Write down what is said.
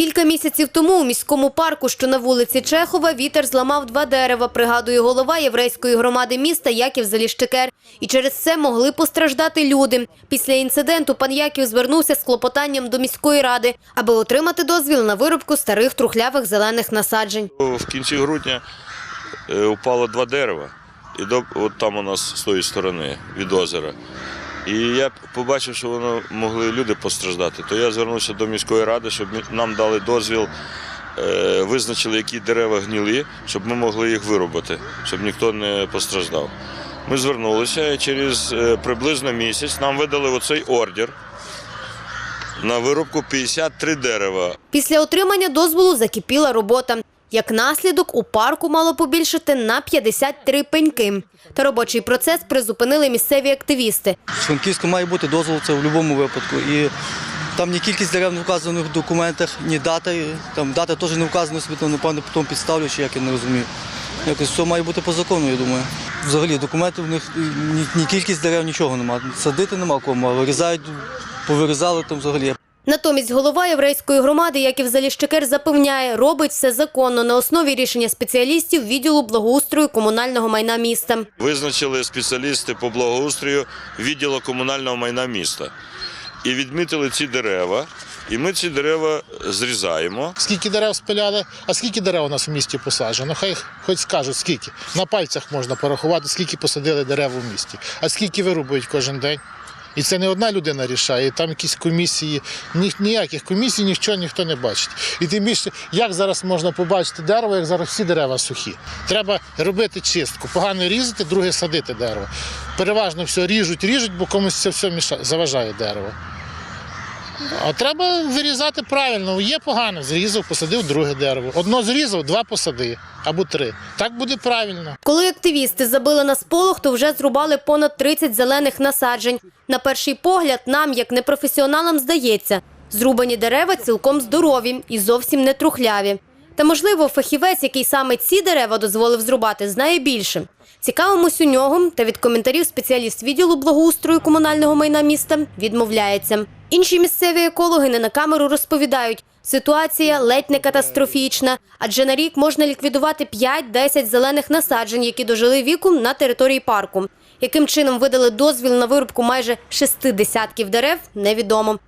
Кілька місяців тому у міському парку, що на вулиці Чехова, вітер зламав два дерева, пригадує голова єврейської громади міста Яків Заліщикер. І через це могли постраждати люди. Після інциденту пан Яків звернувся з клопотанням до міської ради, аби отримати дозвіл на вирубку старих трухлявих зелених насаджень. В кінці грудня е, упало два дерева, і от там у нас з тої сторони від озера. І я побачив, що воно могли люди постраждати. То я звернувся до міської ради, щоб нам дали дозвіл, е, визначили, які дерева гнілі, щоб ми могли їх вирубати, щоб ніхто не постраждав. Ми звернулися і через е, приблизно місяць нам видали оцей ордер на вирубку 53 дерева. Після отримання дозволу закипіла робота. Як наслідок, у парку мало побільшати на 53 пеньки. Та робочий процес призупинили місцеві активісти. В Франківську має бути дозвол це в будь-якому випадку. І там ні кількість дерев не вказано в документах, ні дата. Там дата теж не вказана там, напевно, потім підставлю, чи як я не розумію. Якось все має бути по закону, я думаю. Взагалі документів в них ні, ні кількість дерев, нічого немає. Садити нема кому, а вирізають, повирізали там взагалі. Натомість голова єврейської громади Яків Заліщикер запевняє, робить все законно на основі рішення спеціалістів відділу благоустрою комунального майна міста. Визначили спеціалісти по благоустрою відділу комунального майна міста і відмітили ці дерева. І ми ці дерева зрізаємо. Скільки дерев спиляли, а скільки дерев у нас в місті посаджено? Хай хоч скажуть, скільки. На пальцях можна порахувати, скільки посадили дерев у місті, а скільки вирубують кожен день. І це не одна людина рішає, там якісь комісії, ні, ніяких комісій, нічого ніхто не бачить. І тим більше, як зараз можна побачити дерево, як зараз всі дерева сухі. Треба робити чистку, погано різати, друге садити дерево. Переважно все ріжуть, ріжуть, бо комусь це все заважає дерево. А треба вирізати правильно. Є погано, зрізав, посадив друге дерево. Одно зрізав, два посади або три. Так буде правильно. Коли активісти забили на сполох, то вже зрубали понад 30 зелених насаджень. На перший погляд, нам, як непрофесіоналам, здається, зрубані дерева цілком здорові і зовсім не трухляві. Та, можливо, фахівець, який саме ці дерева дозволив зрубати, знає більше. Цікавимось у нього, та від коментарів спеціаліст відділу благоустрою комунального майна міста відмовляється. Інші місцеві екологи не на камеру розповідають, ситуація ледь не катастрофічна, адже на рік можна ліквідувати 5-10 зелених насаджень, які дожили віку на території парку. Яким чином видали дозвіл на вирубку майже шести десятків дерев, невідомо.